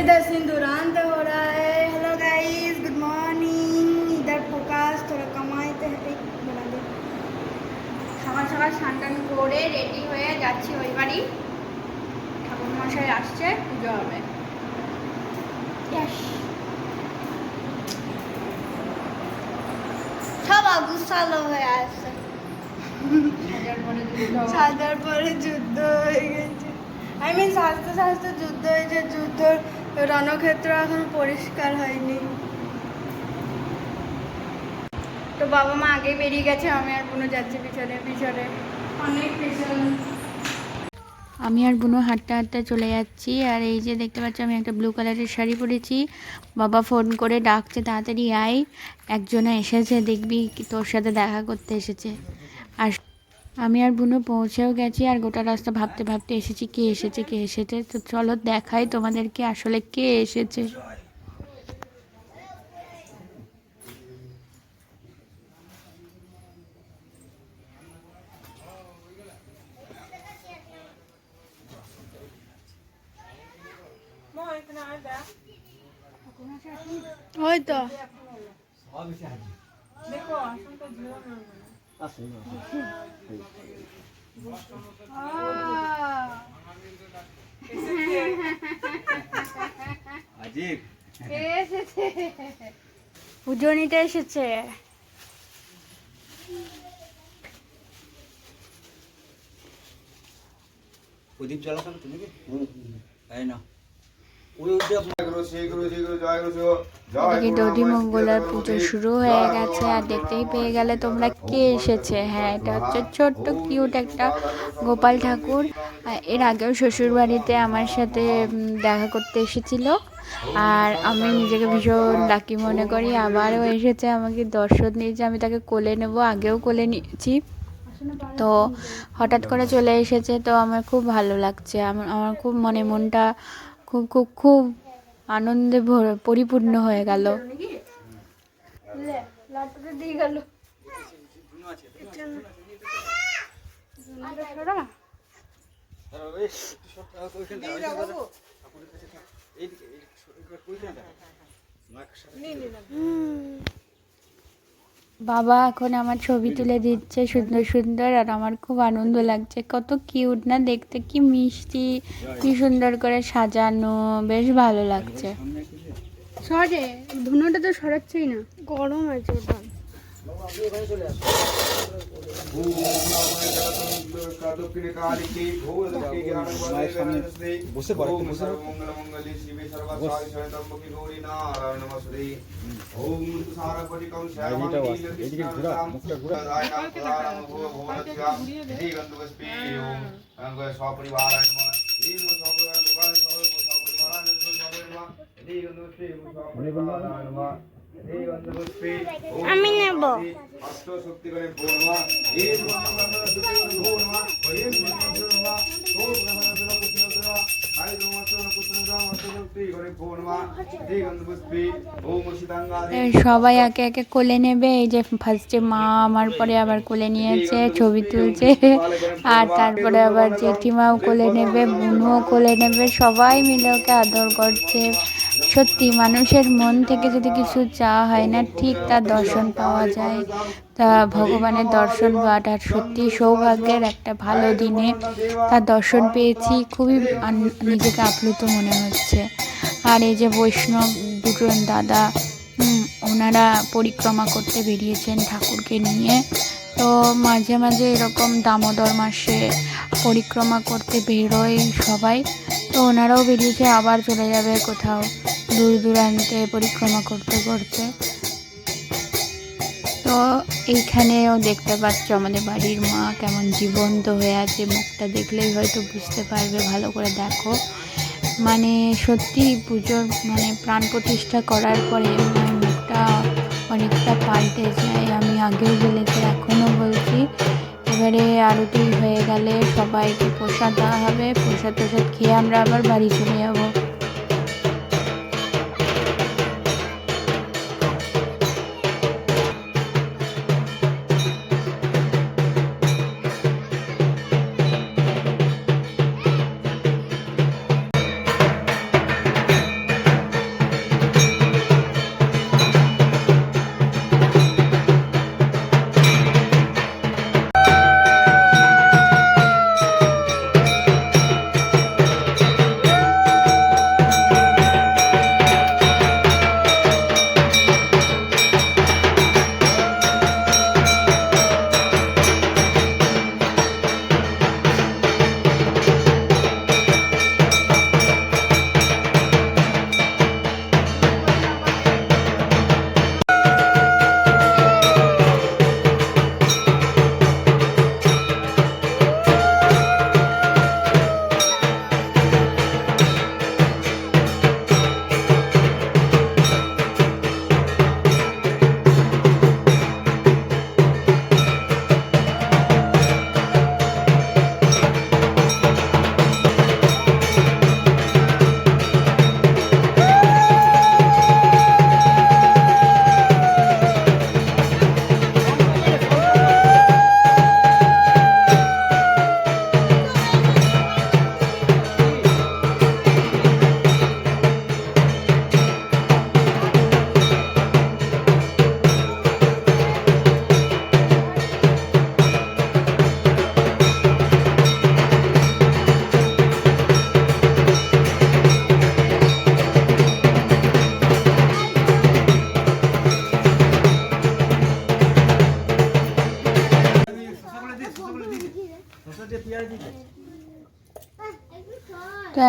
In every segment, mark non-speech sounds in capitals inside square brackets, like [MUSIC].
इधर सिंदूरांत हो रहा है हेलो गाइस गुड मॉर्निंग इधर फोकास थोड़ा कमाइते हैं बना दो সকাল সকাল স্নান টান করে রেডি হয়ে যাচ্ছি ওই বাড়ি ঠাকুর মশাই আসছে পুজো হবে यस সব অগুসালো হয়ে আসছে হাজার পরে যুদ্ধ সাজার পরে যুদ্ধ হয়ে গেছে আই মিন সাজতে সাজতে যুদ্ধ হয়েছে যুদ্ধ রণক্ষেত্র এখন পরিষ্কার হয়নি। তো বাবা মা আগে বেরিয়ে গেছে, আমি আর বুনো যাচ্ছি পিছনে পিছনে। অনেক পিছন। আমি আর বুনো হাঁটতে হাঁটতে চলে যাচ্ছি, আর এই যে দেখতে পাচ্ছি আমি একটা ব্লু কালারের শাড়ি পরেছি। বাবা ফোন করে ডাকছে, তাড়াতাড়ি আয় একজনে এসেছে, দেখবি তোর সাথে দেখা করতে এসেছে। আর আমি আর বুনো পৌঁছেও গেছি আর গোটা রাস্তা ভাবতে ভাবতে এসেছি কে এসেছে কে এসেছে। তো চলো দেখাই তোমাদেরকে আসলে কে এসেছে। ওই তো আজিব। এসেছে। পুজো নিতে এসেছে। প্রদীপ জ্বালাতাম তুমি কি? তাই না দধি মঙ্গলার পুজো শুরু হয়ে গেছে আর দেখতেই পেয়ে গেলে তোমরা কে এসেছে? হ্যাঁ এটা হচ্ছে ছোট্ট কিউট একটা গোপাল ঠাকুর। এর আগেও শ্বশুর বাড়িতে আমার সাথে দেখা করতে এসেছিল। আর আমি নিজেকে ভীষণ লাকি মনে করি। আবারও এসেছে আমাকে দর্শন দিয়েছে। আমি তাকে কোলে নেব আগেও কোলে নিয়েছি। তো হঠাৎ করে চলে এসেছে। তো আমার খুব ভালো লাগছে। আমার আমার খুব মনে মনটা খুব খুব খুব আনন্দে পরিপূর্ণ হয়ে গেল। বাবা এখন আমার ছবি তুলে দিচ্ছে সুন্দর সুন্দর আর আমার খুব আনন্দ লাগছে। কত কিউট না দেখতে কি মিষ্টি কি সুন্দর করে সাজানো বেশ ভালো লাগছে। সরে ধুনোটা তো সরাচ্ছেই না। গরম আছে ওটা। বসে পড়ে, একটু বসে পড়ে। এদিকেটাও আছে, এদিকে ঘোরা, মুখটা ঘোরা। আমি নেব। সবাই একে একে কোলে নেবে। এই যে ফার্স্টে মা আমার পরে আবার কোলে নিয়েছে ছবি তুলছে। আর তারপরে আবার জেঠিমাও কোলে নেবে বোনও কোলে নেবে। সবাই মিলে ওকে আদর করছে। সত্যি মানুষের মন থেকে যদি কিছু চাওয়া হয় না, ঠিক তার দর্শন পাওয়া যায়। তা ভগবানের দর্শন পাওয়াটা সত্যি সৌভাগ্যের একটা ভালো দিনে। তার দর্শন পেয়েছি, খুবই নিজেকে আপ্লুত মনে হচ্ছে। আর এই যে বৈষ্ণব দুজন দাদা ওনারা পরিক্রমা করতে বেরিয়েছেন ঠাকুরকে নিয়ে। তো মাঝে মাঝে এরকম দামোদর মাসে পরিক্রমা করতে বেরোয় সবাই। তো ওনারাও বেরিয়েছে, আবার চলে যাবে কোথাও। দূর দূরান্তে পরিক্রমা করতে করতে। তো এইখানেও দেখতে পাচ্ছ আমাদের বাড়ির মা কেমন জীবন্ত হয়ে আছে। মুখটা দেখলেই হয়তো বুঝতে পারবে, ভালো করে দেখো। মানে সত্যি পুজোর মানে প্রাণ প্রতিষ্ঠা করার পরে মুখটা অনেকটা পাল্টে যায়। আমি আগেও বলেছি, এখনও বলছি। এবারে আরতি হয়ে গেলে সবাইকে প্রসাদ দেওয়া হবে। প্রসাদ প্রসাদ খেয়ে আমরা আবার বাড়ি চলে যাব।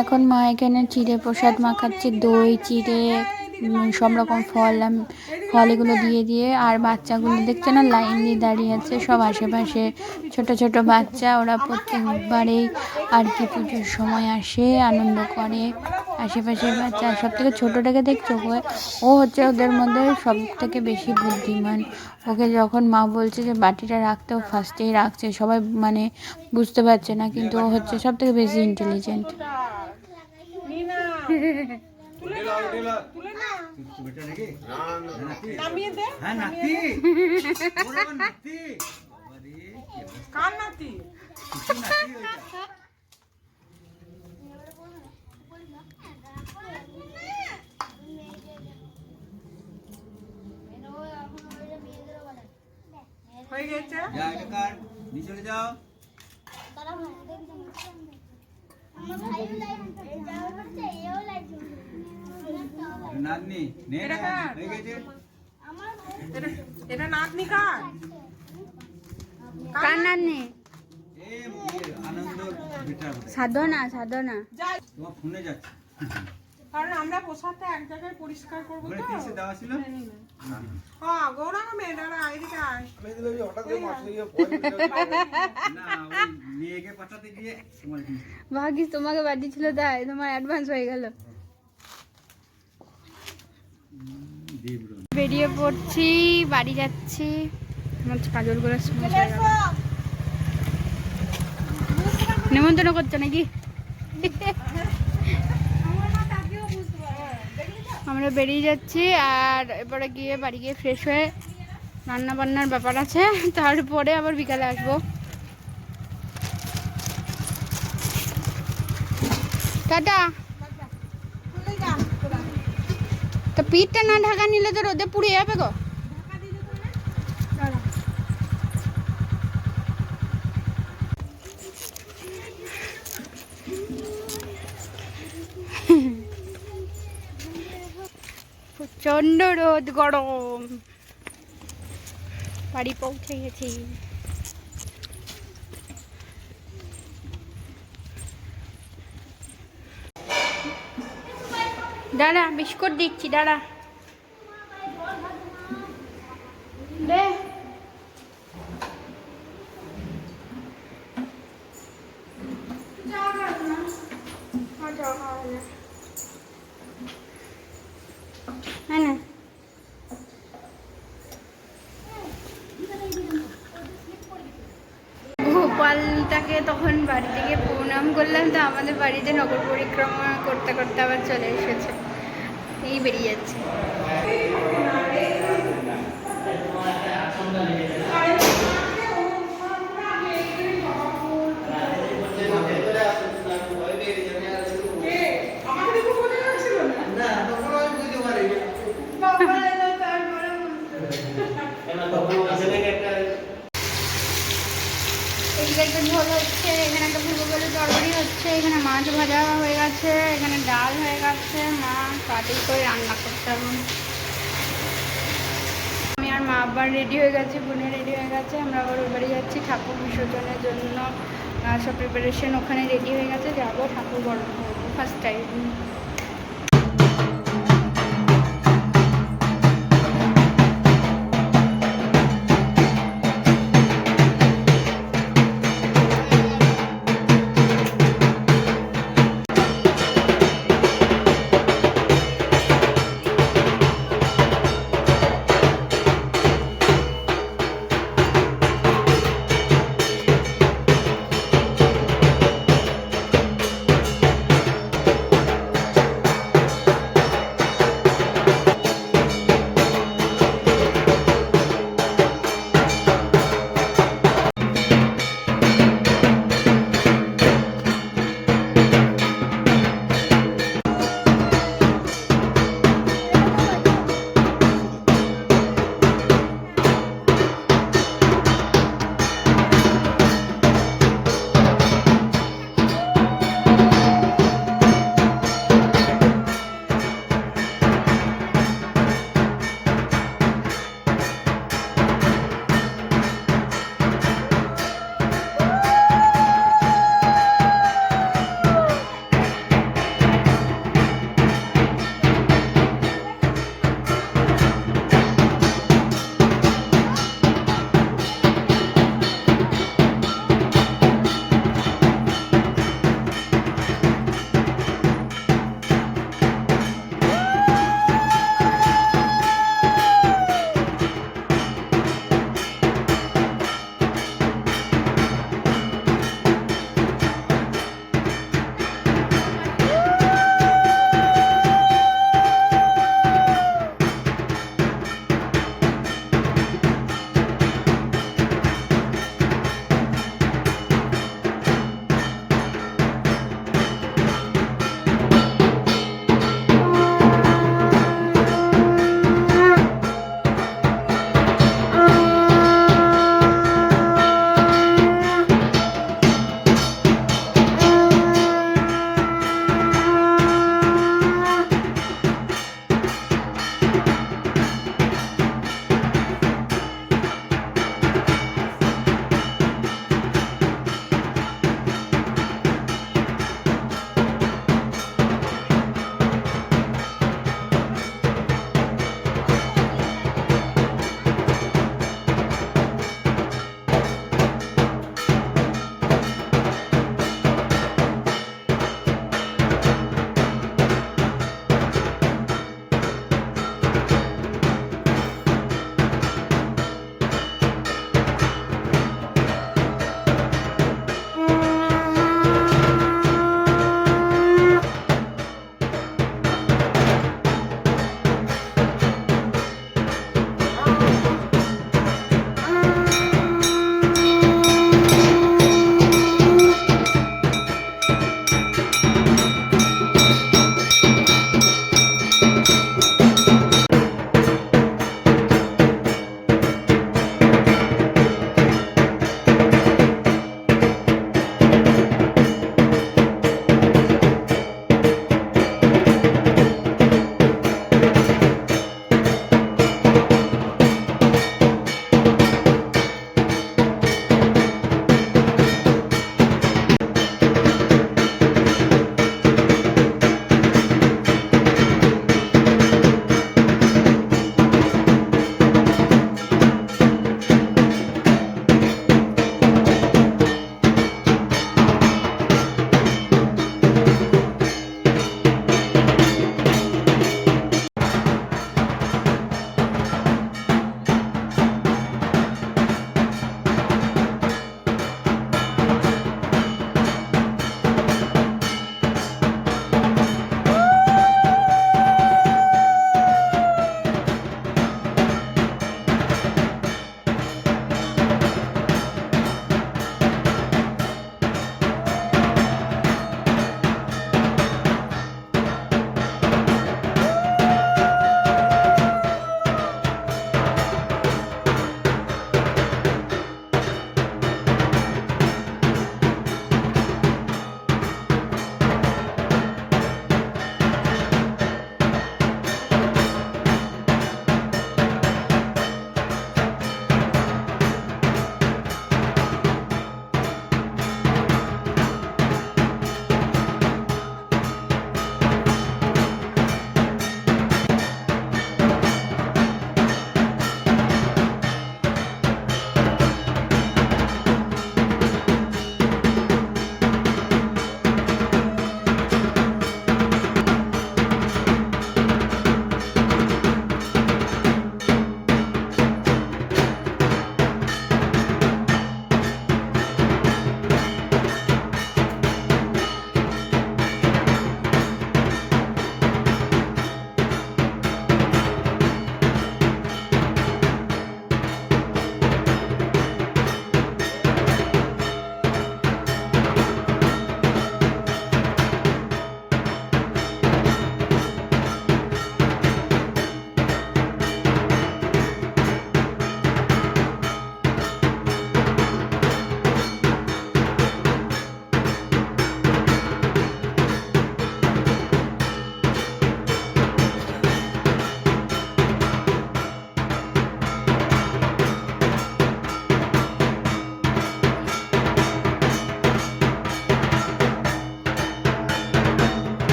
এখন মা এখানে চিড়ে প্রসাদ মাখাচ্ছে, দই, চিড়ে সব রকম ফল ফল এগুলো দিয়ে দিয়ে আর বাচ্চাগুলো দেখছে না লাইন দিয়ে দাঁড়িয়ে আছে, সব আশেপাশে ছোট ছোট বাচ্চা, ওরা প্রত্যেকবারেই আর কি পুজোর সময় আসে, আনন্দ করে। আশেপাশের বাচ্চা সব থেকে ছোটোটাকে দেখছ ও- হচ্ছে ওদের মধ্যে সব থেকে বেশি বুদ্ধিমান। ওকে যখন মা বলছে যে, বাটিটা রাখতে ও ফার্স্টেই রাখছে সবাই মানে বুঝতে পারছে না, কিন্তু ও হচ্ছে সব থেকে বেশি ইন্টেলিজেন্ট হ্যাঁ বাবা, নাতি। বাবারে, কি অবস্থা। কার নাতি? কিছু নাতনি নে এটা নে, কার? হয়ে গেছে। এটা এটা নাতনি কার? কার। সাধনা সাধনা। তোমার ফোনে যাচ্ছে। কারণ আমরা প্রসাদটা এক জায়গায় পরিষ্কার করব তো। দেওয়া ছিল? হ্যাঁ আয়। [LAUGHS] না পাঠাতে গিয়ে তোমার ভাগ্যিস তোমাকে পাঠিয়েছিল তাই তোমার অ্যাডভান্স হয়ে গেল। বেরিয়ে পড়ছি, বাড়ি যাচ্ছি। আমার কাজল করে সময় হয়ে নেমন্তন্ন করছ নাকি? আমরা বেরিয়ে যাচ্ছি আর এবারে গিয়ে বাড়ি গিয়ে ফ্রেশ হয়ে রান্না বান্নার ব্যাপার আছে। তারপরে আবার বিকালে আসব। টাটা তো পিঠটা না ঢাকা নিলে তো রোদে পুড়ে যাবে গো। প্রচণ্ড রোদ গরম। বাড়ি পৌঁছে গেছি। দাঁড়া বিস্কুট দিচ্ছি দাঁড়া। দে। হ্যাঁ গোপালটাকে তখন বাড়ি থেকে প্রণাম করলাম তো আমাদের বাড়িতে নগর পরিক্রমা করতে করতে আবার চলে এসেছে। এই বেরিয়ে যাচ্ছে। ঝোল হচ্ছে, এখানে একটা ফুলকপির তরকারি হচ্ছে, এখানে মাছ ভাজা হয়ে গেছে, এখানে ডাল হয়ে গেছে। মা তাড়াতাড়ি করে রান্না করতে হবে। আমি আর মা আবার রেডি হয়ে গেছে, বোনে রেডি হয়ে গেছে। আমরা আবার ওর বাড়ি যাচ্ছি ঠাকুর বিসর্জনের জন্য। সব প্রিপারেশন ওখানে রেডি হয়ে গেছে। যাব ঠাকুর বড় ফার্স্ট টাইম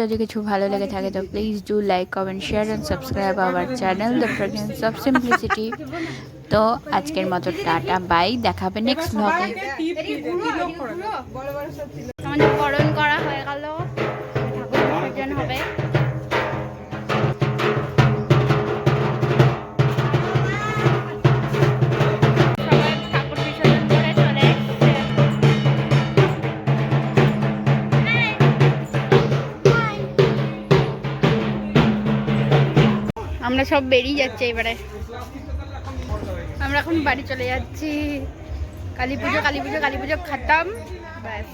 যদি কিছু ভালো লেগে থাকে, তো please do like comment share and subscribe our channel the fragrance of simplicity তো আজকের মতো টাটা বাই দেখাবে নেক্সট ব্লগে আমাদের করণ করা আমরা সব বেরিয়ে যাচ্ছি এবারে। আমরা এখন বাড়ি চলে যাচ্ছি। কালী পুজো কালী পুজো কালী পুজো খাতাম। ব্যাস।